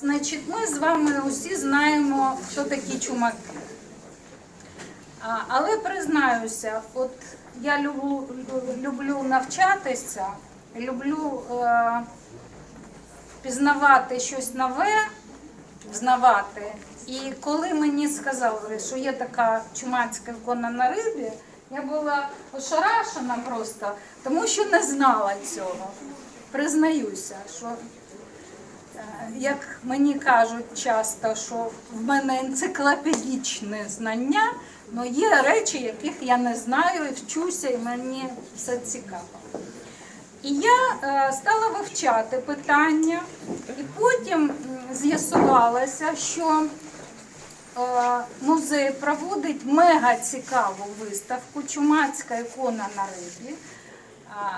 Значить, ми з вами усі знаємо, хто такі чумаки. Але признаюся, от я люблю, люблю навчатися, люблю е, пізнавати щось нове, взнавати. І коли мені сказали, що є така чумацька ікона на рибі, я була ошарашена просто, тому що не знала цього. Признаюся, що як мені кажуть часто, що в мене енциклопедичне знання, але є речі, яких я не знаю і вчуся, і мені все цікаво. І я е, стала вивчати питання, і потім з'ясувалося, що е, музей проводить мега цікаву виставку Чумацька ікона на рибі,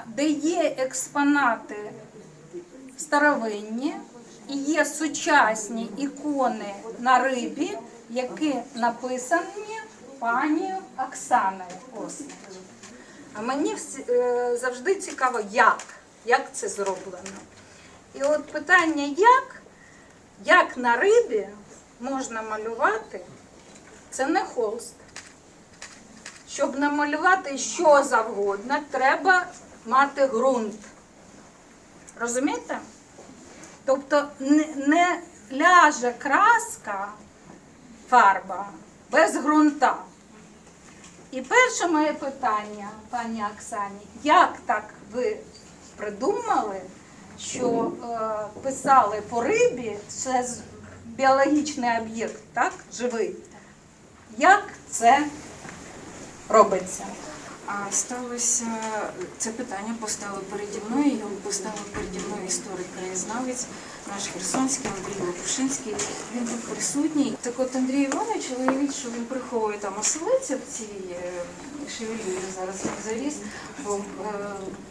де є експонати старовинні і є сучасні ікони на рибі, які написані пані Оксаною. А мені е, завжди цікаво, як, як це зроблено. І от питання, як, як на рибі можна малювати, це не холст. Щоб намалювати що завгодно, треба мати ґрунт. Розумієте? Тобто не, ляже краска, фарба без ґрунта. І перше моє питання, пані Оксані, як так ви придумали, що е, писали по рибі, це біологічний об'єкт, так, живий? Як це робиться? А сталося це питання постало переді мною. Його поставив переді мною історик краєзнавець, наш Херсонський Андрій Лопушинський. Він тут присутній. Так от Андрій Іванович, уявіть, що він приховує там оселедця в цій е, шевелюрі, зараз заліз, бо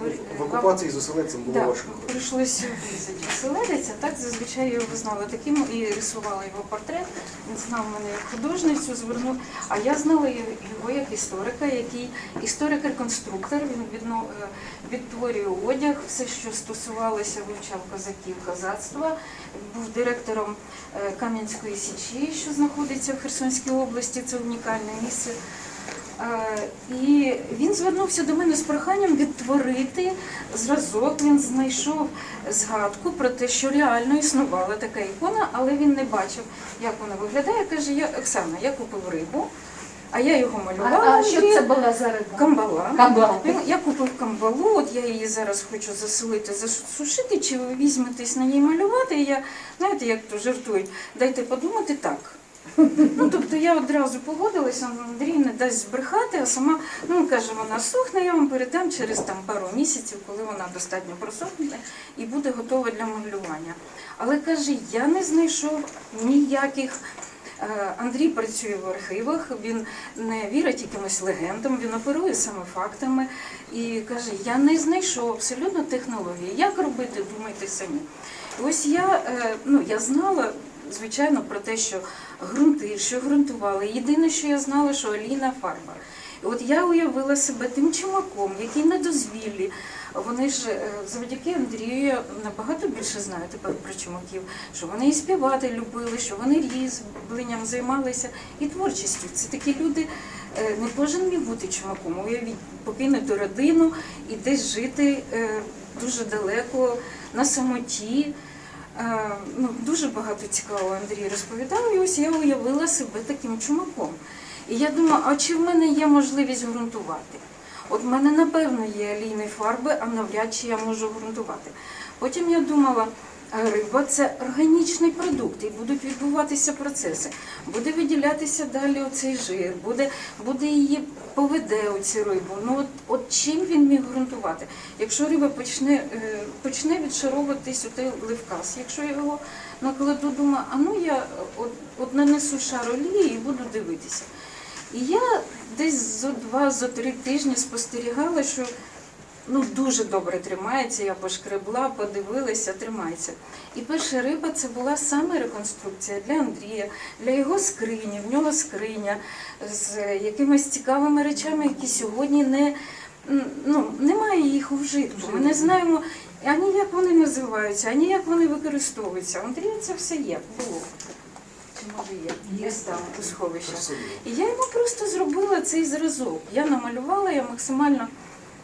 е, В окупації з оселедцем було так, важко. прийшлося врізати оселедець, а так зазвичай його знали таким і рисувала його портрет. Він знав мене як художницю, звернув. А я знала його як історика, який історик-реконструктор. Він відно, е, відтворює одяг, все, що стосувалося, вивчав козаків козацтва. Був директором е, Кам'янської січі, що знаходиться в Херсонській області. Це унікальне місце. Е, І він звернувся до мене з проханням відтворити зразок. Він знайшов згадку про те, що реально існувала така ікона, але він не бачив, як вона виглядає. Каже, я Оксана, я купив рибу, а я його малювала. а що це була за риба? Камбала. Камбала. Він- Я купив камбалу, от я її зараз хочу засолити, засушити, чи ви візьметесь на ній малювати. І я, знаєте, як то жартують, дайте подумати так. Ну, тобто я одразу погодилася, Андрій не дасть збрехати, а сама, ну, каже, вона сухне, я вам передам через там пару місяців, коли вона достатньо просохне і буде готова для малювання. Але каже, я не знайшов ніяких. Е, Андрій працює в архівах, він не вірить якимось легендам, він оперує саме фактами і каже: я не знайшов абсолютно технології. Як робити, думайте самі. Ось я, е, ну, я знала, звичайно, про те, що ґрунти, що ґрунтували. Єдине, що я знала, що олійна фарба. От я уявила себе тим чумаком, який на дозвіллі. Вони ж е, завдяки Андрію набагато більше знаю тепер про чумаків, що вони і співати любили, що вони різьбленням займалися і творчістю. Це такі люди. е, Не кожен міг бути чумаком. Уявіть, покинути родину і десь жити е, дуже далеко на самоті. Ну, дуже багато цікавого Андрій розповідав, і ось я уявила себе таким чумаком. І я думаю, а чи в мене є можливість ґрунтувати? От в мене, напевно, є олійні фарби, а навряд чи я можу ґрунтувати. Потім я думала, риба це органічний продукт, і будуть відбуватися процеси. Буде виділятися далі оцей жир, буде, буде її поведе оцю рибу. Ну от, от чим він міг ґрунтувати? Якщо риба почне, е, почне відшаровуватись у той ливкас, якщо я його накладу, думаю, а ну я от, от нанесу шар олії і буду дивитися. І я десь за два, за три тижні спостерігала, що ну, дуже добре тримається. Я пошкребла, подивилася, тримається. І перша риба це була саме реконструкція для Андрія, для його скрині. В нього скриня з якимись цікавими речами, які сьогодні не. Ну, немає їх у вжитку. Ми не знаємо, ані як вони називаються, ані як вони використовуються. Андрія це все є, було. Чи може є? Десь там у сховищах. І я йому просто зробила цей зразок. Я намалювала, я максимально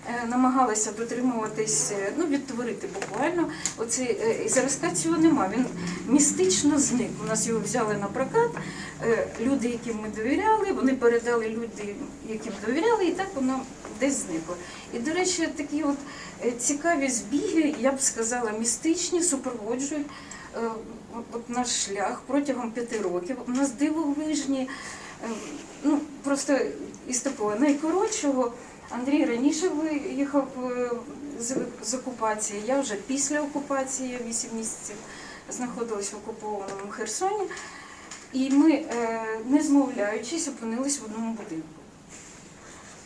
е, намагалася дотримуватись, е, ну, відтворити буквально. Оцей, е, і зразка цього нема. Він містично зник. У нас його взяли на прокат. Люди, яким ми довіряли, вони передали люди, яким довіряли, і так воно десь зникло. І, до речі, такі от цікаві збіги, я б сказала, містичні, супроводжують от- от наш шлях протягом п'яти років. У нас дивовижні, е, ну просто із такого найкоротшого. Андрій раніше виїхав е, з, окупації, я вже після окупації, 8 місяців знаходилась в окупованому Херсоні. І ми, е, не змовляючись, опинились в одному будинку.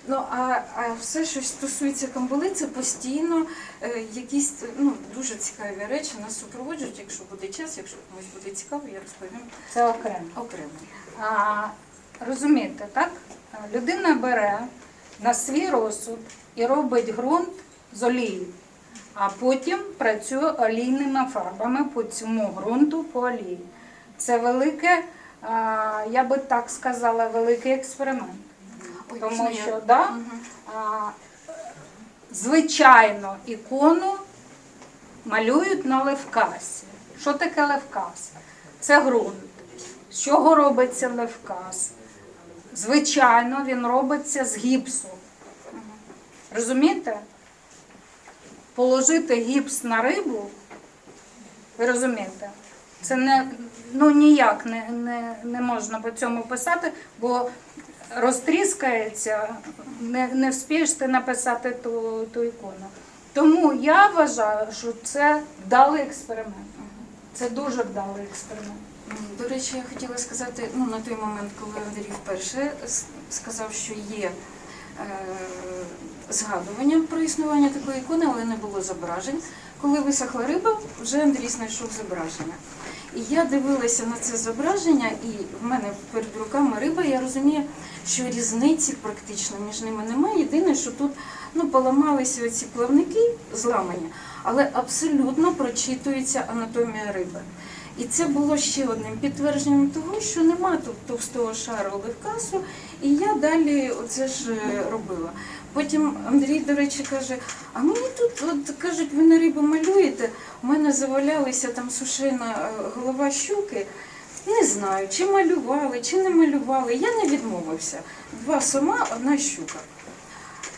Ну, а, а все, що стосується камбули, це постійно е, якісь ну, дуже цікаві речі нас супроводжують. Якщо буде час, якщо комусь буде цікаво, я розповім Це окремо. окремо. А, розумієте, так? Людина бере на свій розсуд і робить ґрунт з олії, а потім працює олійними фарбами по цьому ґрунту по олії. Це велике, я би так сказала, великий експеримент. Тому що, да, а, звичайно, ікону малюють на левкасі. Що таке левкас? Це ґрунт. З чого робиться левкас? Звичайно, він робиться з гіпсу. Розумієте? Положити гіпс на рибу, ви розумієте? Це не, ну, ніяк не, не, не можна по цьому писати, бо розтріскається, не, не вспієш ти написати ту, ту ікону. Тому я вважаю, що це вдалий експеримент. Це дуже вдалий експеримент. До речі, я хотіла сказати, ну на той момент, коли Андрій вперше сказав, що є е, згадування про існування такої ікони, але не було зображень. Коли висохла риба, вже Андрій знайшов зображення. І я дивилася на це зображення, і в мене перед руками риба, я розумію, що різниці практично між ними немає. Єдине, що тут ну, поламалися оці плавники зламані, але абсолютно прочитується анатомія риби. І це було ще одним підтвердженням того, що нема тут товстого шару левкасу, і я далі оце ж е, робила. Потім Андрій, до речі, каже: а мені тут от, кажуть, ви на рибу малюєте, у мене завалялися там сушена е, голова щуки. Не знаю, чи малювали, чи не малювали. Я не відмовився. Два сома, одна щука.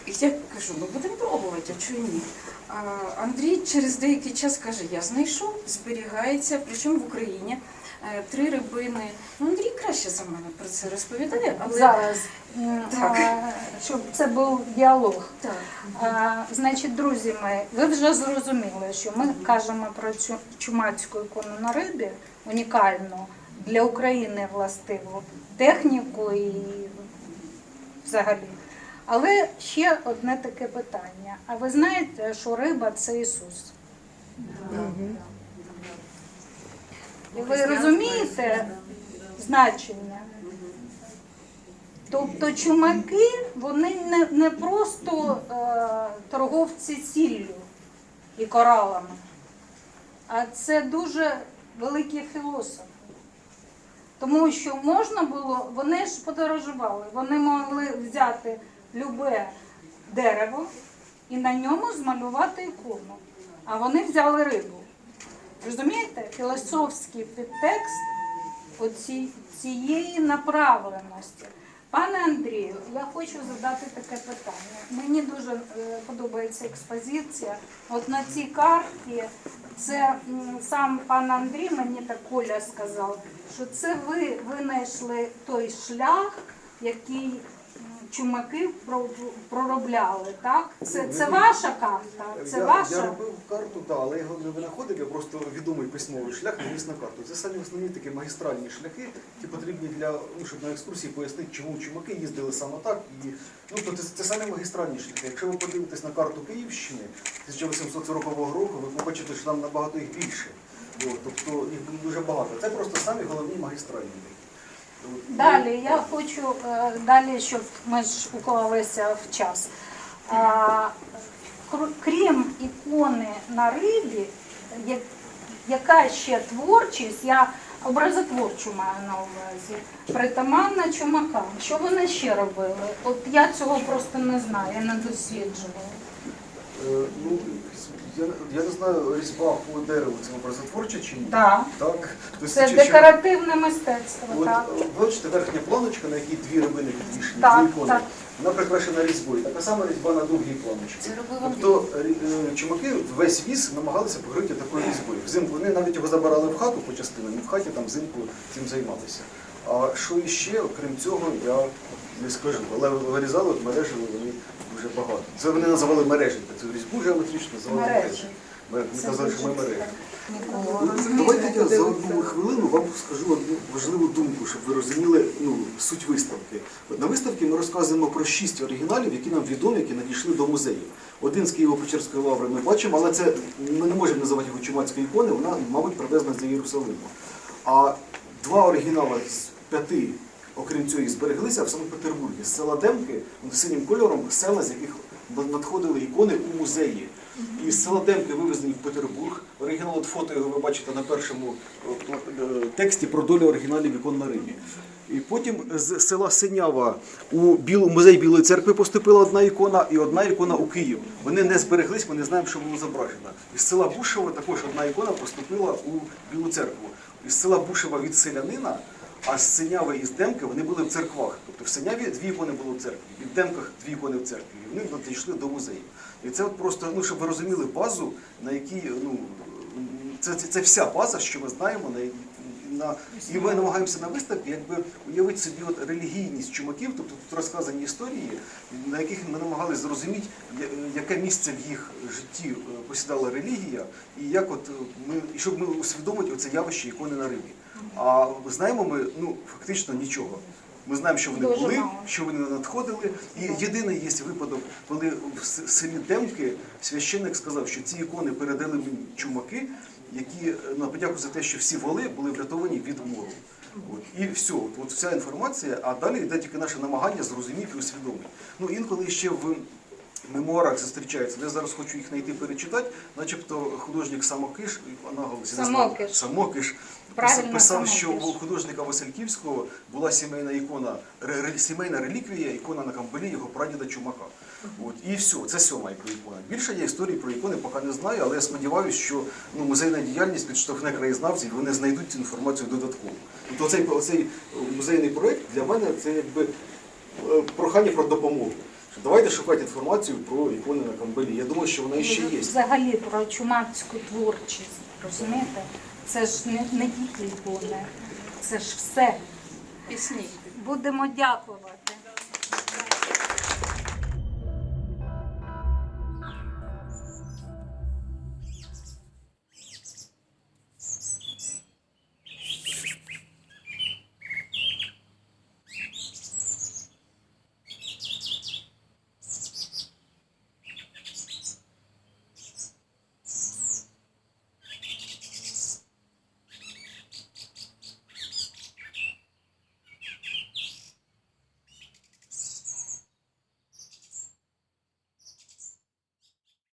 І я кажу, ну будемо пробувати, а чого ні? А Андрій через деякий час каже, я знайшов, зберігається, причому в Україні три рибини. Ну, Андрій краще за мене про це розповідає, але Зараз, Так. а, щоб це був діалог. так. А, значить, друзі мої, ви вже зрозуміли, що ми кажемо про цю чумацьку ікону на рибі, унікальну для України властиву техніку і взагалі. Але ще одне таке питання. А ви знаєте, що риба це Ісус? І ви розумієте значення? Тобто чумаки вони не, не просто е, торговці сіллю і коралами, а це дуже великі філософи. Тому що можна було, вони ж подорожували, вони могли взяти любе дерево і на ньому змалювати ікону. А вони взяли рибу. Розумієте? Філософський підтекст оці, цієї направленості. Пане Андрію, я хочу задати таке питання. Мені дуже е, подобається експозиція. От на цій карті це сам пан Андрій мені так Коля сказав, що це ви винайшли той шлях, який чумаки про- проробляли. Так? Це, це ваша карта? Це я, ваша? я робив карту, так, але я його не винаходив, я просто відомий письмовий шлях наніс на карту. Це самі основні такі магістральні шляхи, які потрібні для, ну, щоб на екскурсії пояснити, чому чумаки їздили саме так. І, ну, то це, це самі магістральні шляхи. Якщо ви подивитесь на карту Київщини 1840 року, ви побачите, що там набагато їх більше. От, тобто їх дуже багато. Це просто самі головні магістральні. Далі я хочу е, далі, щоб ми ж уклалися в час. Крім ікони на рибі, яка ще творчість, я образотворчу маю на увазі, притаманна чумакам. Що вони ще робили? От я цього просто не знаю, я не досліджувала. Е, я, я не знаю, різьба по дереву це образотворча чи ні? Так. Так. Тобто, Це чи- чи- декоративне мистецтво, От, так. е, бачите, верхня планочка, на якій дві рибини підвішені, Так, дві ікони, так. вона прикрашена різьбою. Така сама різьба на другій планочці. Це робив Андрій. Тобто рі- е, чумаки весь віз намагалися покрити такою різьбою. Взимку вони навіть його забирали в хату по частинам, і в хаті там взимку цим займалися. А що іще, окрім цього, я не скажу. Але вирізали, от мережили вони дуже багато. Це вони називали мережі. Цю різьбу геометричну називали Мережі. мережі. Ми казали, що ми мережі. Давайте я за одну хвилину вам скажу одну важливу думку, щоб ви розуміли ну, суть виставки. От на виставці ми розказуємо про шість оригіналів, які нам відомі, які надійшли до музею. Один з Києво-Печерської лаври ми бачимо, але це ми не можемо називати його чумацькою іконою, вона, мабуть, привезена з Єрусалиму. А два оригінали з п'яти, окрім цього, збереглися в Санкт-Петербурзі. З села Демки, синім кольором, села, з яких надходили ікони у музеї. І з села Демки вивезені в Петербург. Оригінал от фото його ви бачите на першому е, е, тексті про долю оригіналів ікон на Римі. І потім з села Синява у музей Білої церкви поступила одна ікона і одна ікона у Київ. Вони не збереглись, ми не знаємо, що було зображено. Із села Бушева також одна ікона поступила у Білу церкву. Із села Бушева від селянина, а з Синяви і з Демки вони були в церквах. Тобто в Синяві дві ікони було в церкві, і в Демках дві ікони в церкві. І вони надійшли до музею. І це от просто, ну, щоб ви розуміли базу, на якій ну, це, це, це вся база, що ми знаємо, на, на, і ми намагаємося на виставці якби уявити собі от релігійність чумаків, тобто тут розказані історії, на яких ми намагалися зрозуміти, яке місце в їх житті е, посідала релігія, і як от е, ми, і щоб ми усвідомити оце явище ікони на рибі. А знаємо ми ну, фактично нічого. Ми знаємо, що вони Дуже були, мало. що вони надходили. І єдиний є випадок, коли в селі Демки священник сказав, що ці ікони передали мені чумаки, які е, на подяку за те, що всі воли були врятовані від мору. От. І все, от, от вся інформація, а далі йде тільки наше намагання зрозуміти і усвідомити. Ну, інколи ще в мемуарах зустрічаються. Я зараз хочу їх знайти перечитати, начебто художник Самокиш, я Самокиш. Самокиш Правильно, писав, що у художника Васильківського була сімейна ікона, ре- сімейна реліквія, ікона на камбелі його прадіда Чумака. От, і все, це сьома ікона. Більше я історії про ікони поки не знаю, але я сподіваюся, що ну, музейна діяльність підштовхне краєзнавців, і вони знайдуть цю інформацію додатково. Тобто оцей, оцей музейний проєкт для мене це якби е, прохання про допомогу. Давайте шукати інформацію про ікони на камбелі. Я думаю, що вона ще є. Взагалі про чумацьку творчість, розумієте? Це ж не, не тільки ікони, це ж все. Пісні. Будемо дякувати.